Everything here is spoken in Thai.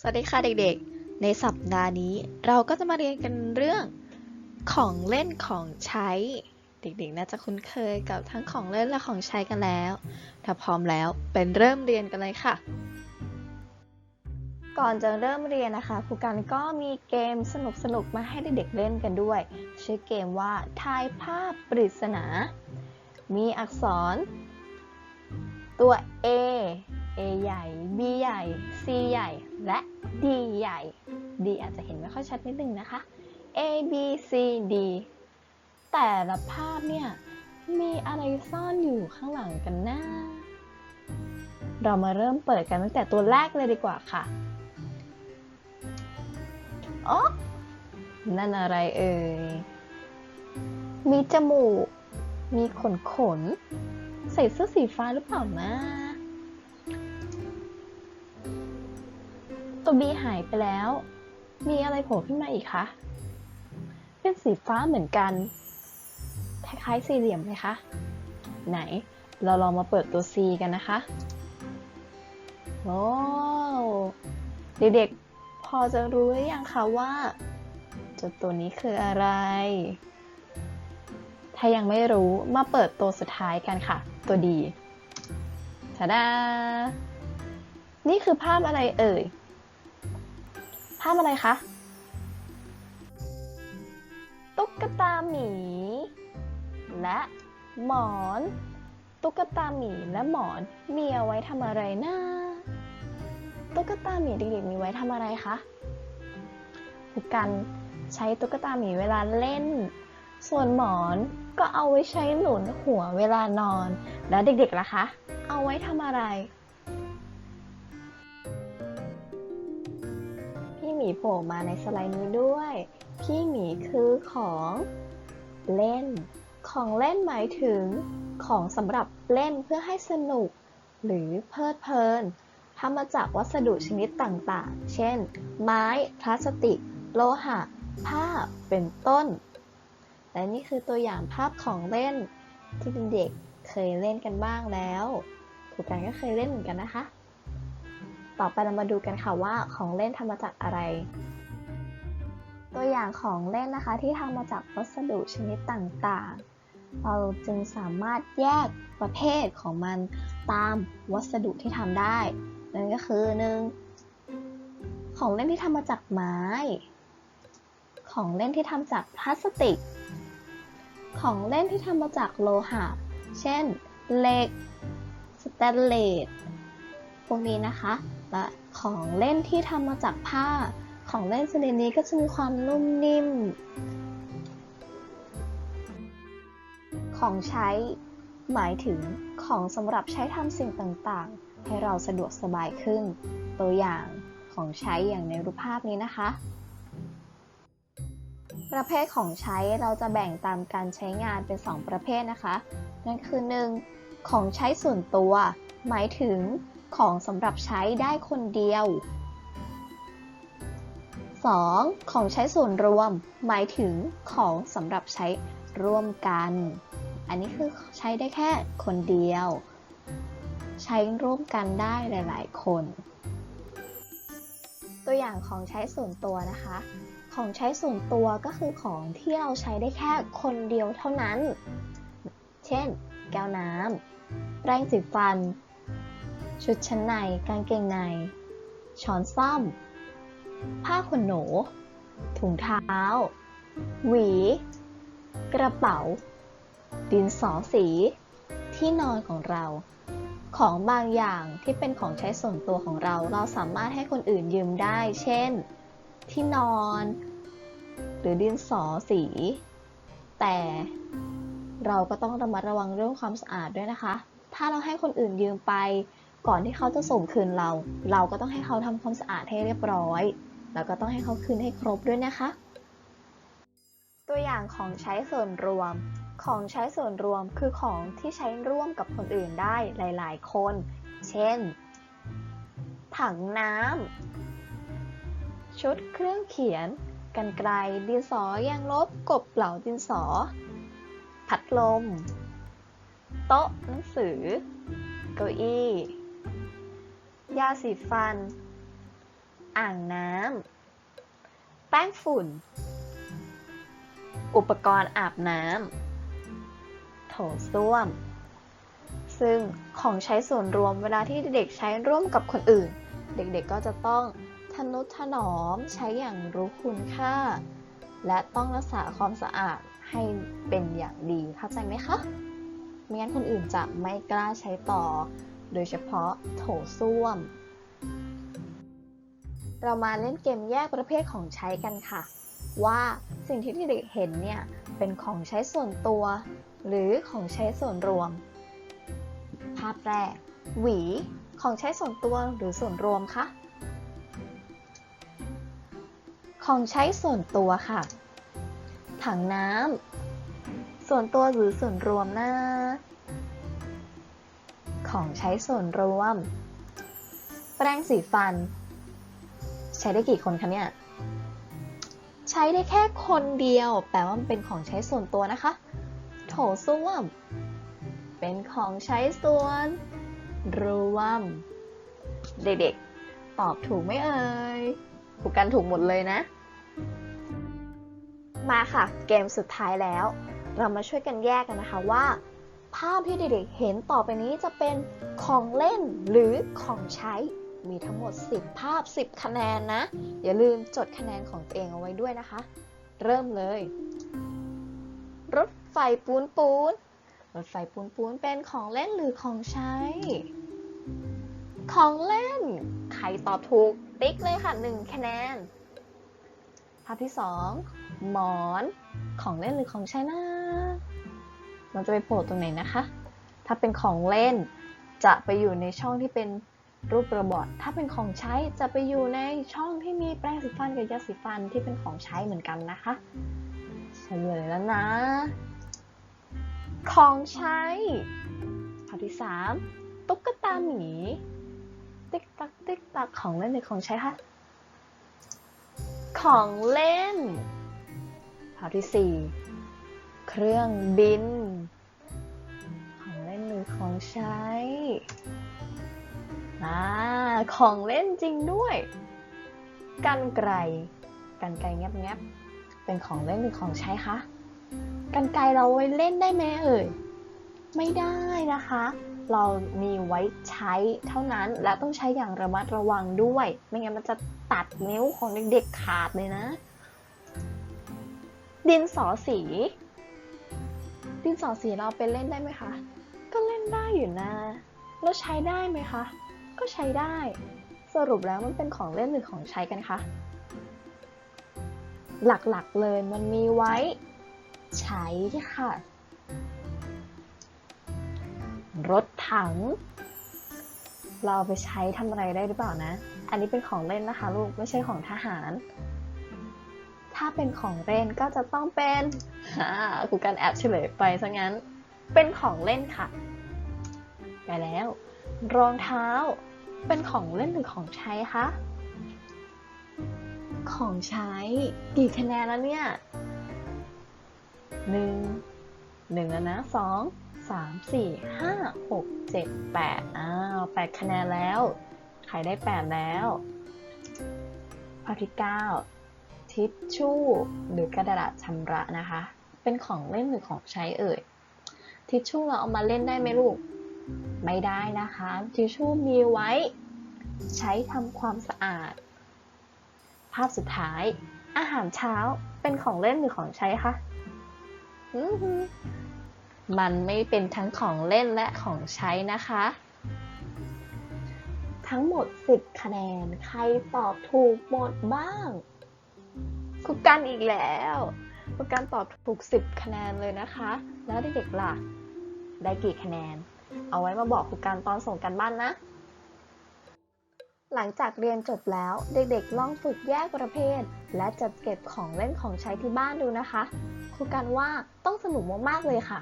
สวัสดีค่ะเด็กๆ ในสัปดาห์นี้เราก็จะมาเรียนกันเรื่องของเล่นของใช้ เด็กๆ น่าจะคุ้นเคยกับทั้งของเล่นและของใช้กันแล้ว ถ้าพร้อมแล้วเป็นเริ่มเรียนกันเลยค่ะ ก่อนจะเริ่มเรียนนะคะครูกันก็มีเกมสนุกๆ มาให้เด็กๆ เล่นกันด้วย ชื่อเกมว่าทายภาพปริศนา มีอักษร ตัว A A ใหญ่ B ใหญ่ C ใหญ่ และ D ใหญ่ D อาจจะเห็นไม่ค่อยชัดนิดนึงนะคะ A B C D แต่ละภาพเนี่ยมีอะไรซ่อนอยู่ข้างหลังกันนะเรามาเริ่มเปิดกันตั้งแต่ตัวแรกเลยดีกว่าค่ะอ๋อนั่นอะไรเอ่ย มีจมูก มีขนขน ใส่เสื้อสีฟ้าหรือเปล่านะ ตัวบีหายไปแล้ว มีอะไรโผล่ขึ้นมาอีกคะ เป็นสีฟ้าเหมือนกัน คล้ายๆสี่เหลี่ยมไหมคะ ไหน เราลองมาเปิดตัว C กันนะคะ โอ้เด็กๆ พอจะรู้หรือยังคะว่าจ้าตัวนี้คืออะไร ถ้ายังไม่รู้มาเปิดตัวสุดท้ายกันค่ะ ตัวดีทาดานี่คือภาพอะไรเอ่ยาพอะไรคะ ตุ๊กตาหมี และหมอน ตุ๊กตาหมีและหมอนมีเอาไว้ทำอะไรนะ ตุ๊กตาหมีเด็กๆมีไว้ทำอะไรคะคือการใช้ตุ๊กตาหมีเวลาเล่น ส่วนหมอนก็เอาไว้ใช้หนุนหัวเวลานอน แล้วเด็กๆล่ะคะ เอาไว้ทำอะไร มีโผล่มาในสไลด์นี้ด้วย พี่หมีคือของเล่น ของเล่นหมายถึง ของสำหรับเล่นเพื่อให้สนุก หรือเพลิดเพลินทำมาจากวัสดุชนิดต่างๆ เช่น ไม้ พลาสติก โลหะ ผ้า เป็นต้น และนี่คือตัวอย่างภาพของเล่นที่เด็กๆเคยเล่นกันบ้างแล้วครูกันก็เคยเล่นเหมือนกันนะคะ ต่อไปเรามาดูกันค่ะว่าของเล่นทำมาจากอะไร ตัวอย่างของเล่นนะคะที่ทำมาจากวัสดุชนิดต่างๆ เราจึงสามารถแยกประเภทของมันตามวัสดุที่ทำได้ นั่นก็คือ 1. ของเล่นที่ทำมาจากไม้ ของเล่นที่ทำจากพลาสติก ของเล่นที่ทำมาจากโลหะ เช่นเหล็ก สแตนเลสพวกนี้นะคะและของเล่นที่ทำมาจากผ้า ของเล่นชนิดนี้ก็จะมีความนุ่มนิ่ม ของใช้ หมายถึงของสำหรับใช้ทำสิ่งต่างๆ ให้เราสะดวกสบายขึ้น ตัวอย่างของใช้อย่างในรูปภาพนี้นะคะ ประเภทของใช้เราจะแบ่งตามการใช้งานเป็น 2 ประเภทนะคะ นั่นคือ 1. ของใช้ส่วนตัว หมายถึง ของสำหรับใช้ได้คนเดียว 2. ของใช้ส่วนรวม หมายถึงของสำหรับใช้ร่วมกัน อันนี้คือใช้ได้แค่คนเดียว ใช้ร่วมกันได้หลาย ๆ คน ตัวอย่างของใช้ส่วนตัวนะคะ ของใช้ส่วนตัวก็คือของที่เราใช้ได้แค่คนเดียวเท่านั้น เช่น แก้วน้ำแปรงสีฟัน ชุดชั้นในกางเกงใน ช้อนซ่อม ผ้าขนหนู ถุงเท้า หวี กระเป๋า ดินสอสี ที่นอนของเรา ของบางอย่างที่เป็นของใช้ส่วนตัวของเรา เราสามารถให้คนอื่นยืมได้ เช่น ที่นอน หรือดินสอสี แต่เราก็ต้องระมัดระวังเรื่องความสะอาดด้วยนะคะ ถ้าเราให้คนอื่นยืมไป ก่อนที่เขาจะส่งคืนเรา เราก็ต้องให้เขาทำความสะอาดให้เรียบร้อย แล้วก็ต้องให้เขาคืนให้ครบด้วยนะคะ ตัวอย่างของใช้ส่วนรวม ของใช้ส่วนรวมคือของที่ใช้ร่วมกับคนอื่นได้หลาย ๆ คน เช่น ถังน้ำชุดเครื่องเขียนกันไกลดินสอยางลบกบเหลาดินสอ พัดลม โต๊ะหนังสือ เก้าอี้ ยาสีฟัน อ่างน้ำ แป้งฝุ่น อุปกรณ์อาบน้ำ โถส้วม ซึ่งของใช้ส่วนรวมเวลาที่เด็กใช้ร่วมกับคนอื่น เด็กๆก็จะต้องทนุถนอมใช้อย่างรู้คุณค่า และต้องรักษาความสะอาดให้เป็นอย่างดีเข้าใจไหมคะไม่งั้นคนอื่นจะไม่กล้าใช้ต่อ โดยเฉพาะโถส้วม เรามาเล่นเกมแยกประเภทของใช้กันค่ะ ว่าสิ่งที่เด็กเห็นเนี่ย เป็นของใช้ส่วนตัว หรือของใช้ส่วนรวม ภาพแรก หวีของใช้ส่วนตัวหรือส่วนรวมคะของใช้ส่วนตัวค่ะ ถังน้ำส่วนตัวหรือส่วนรวมนะ ของใช้ส่วนรวม แปรงสีฟัน ใช้ได้กี่คนคะเนี่ย ใช้ได้แค่คนเดียว แปลว่ามันเป็นของใช้ส่วนตัวนะคะ โถส้วม เป็นของใช้ส่วนรวม เด็กๆ ตอบถูกไหมเอ่ยถูกกันถูกหมดเลยนะ มาค่ะ เกมสุดท้ายแล้ว เรามาช่วยกันแยกกันนะคะว่า ภาพที่เด็กๆเห็นต่อไปนี้จะเป็นของเล่นหรือของใช้ มีทั้งหมด 10 ภาพ 10 คะแนนนะ อย่าลืมจดคะแนนของตัวเองเอาไว้ด้วยนะคะ เริ่มเลย รถไฟปูนปูน รถไฟปูนปูนเป็นของเล่นหรือของใช้ ของเล่น ใครตอบถูก ติ๊กเลยค่ะ 1 คะแนน ภาพที่ 2 หมอน ของเล่นหรือของใช้นะ มันจะไปโผล่ตรงไหนนะคะ ถ้าเป็นของเล่นจะไปอยู่ในช่องที่เป็นรูประบอดถ้าเป็นของใช้จะไปอยู่ในช่องที่มีแปรงสีฟันกับยาสีฟันที่เป็นของใช้เหมือนกันนะคะเฉลยแล้วนะ ของใช้ภาพที่สามตุ๊กตาหมี ติ๊กตักติ๊กตักของเล่นหรือของใช้คะของเล่นภาพที่สี่ เครื่องบิน ของเล่นหรือของใช้อ่าของเล่นจริงด้วย กันไกรกันไกรแงบๆเป็นของเล่นหรือของใช้คะกันไกรเราไว้เล่นได้ไหมเอ่ย ไม่ได้นะคะ เรามีไว้ใช้เท่านั้นและต้องใช้อย่างระมัดระวังด้วย ไม่งั้นมันจะตัดนิ้วของเด็กๆขาดเลยนะ ดินสอสี ดินสอสีเราไปเล่นได้ไหมคะ ก็เล่นได้อยู่นะ แล้วใช้ได้ไหมคะ ก็ใช้ได้ สรุปแล้วมันเป็นของเล่นหรือของใช้กันคะ หลักๆเลยมันมีไว้ ใช้ค่ะ รถถัง เราไปใช้ทำอะไรได้หรือเปล่านะ อันนี้เป็นของเล่นนะคะลูก ไม่ใช่ของทหาราเป็นของเล่นก็จะต้องเป็นฮ่าครูการแอบเฉลยไปซะงั้น เป็นของเล่นค่ะไปแล้ว รองเท้า เป็นของเล่นหรือของใช้คะ ของใช้กี่คะแนนแล้วเนี่ยหนึ่งหนึ่งแล้วนะสองสามสี่ห้าหกเจ็ดแปดอ้าวแปดคะแนนแล้ว ใครได้แปดแล้วภาพที่เก้า ทิชชู่ หรือกระดาษชำระนะคะ เป็นของเล่นหรือของใช้เอ่ย ทิชชู่เราเอามาเล่นได้ไหมลูก ไม่ได้นะคะ ทิชชู่มีไว้ ใช้ทำความสะอาด ภาพสุดท้าย อาหารเช้าเป็นของเล่นหรือของใช้คะมันไม่เป็นทั้งของเล่นและของใช้นะคะ ทั้งหมด 10 คะแนน ใครตอบถูกหมดบ้าง ครูกันอีกแล้วครูกันตอบถูก 10 คะแนนเลยนะคะ แล้วเด็กๆล่ะ ได้กี่คะแนน เอาไว้มาบอกครูกันตอนส่งกันบ้านนะ หลังจากเรียนจบแล้วเด็กๆ ลองฝึกแยกประเภท และจัดเก็บของเล่นของใช้ที่บ้านดูนะคะครูกันว่าต้องสนุกมากๆเลยค่ะ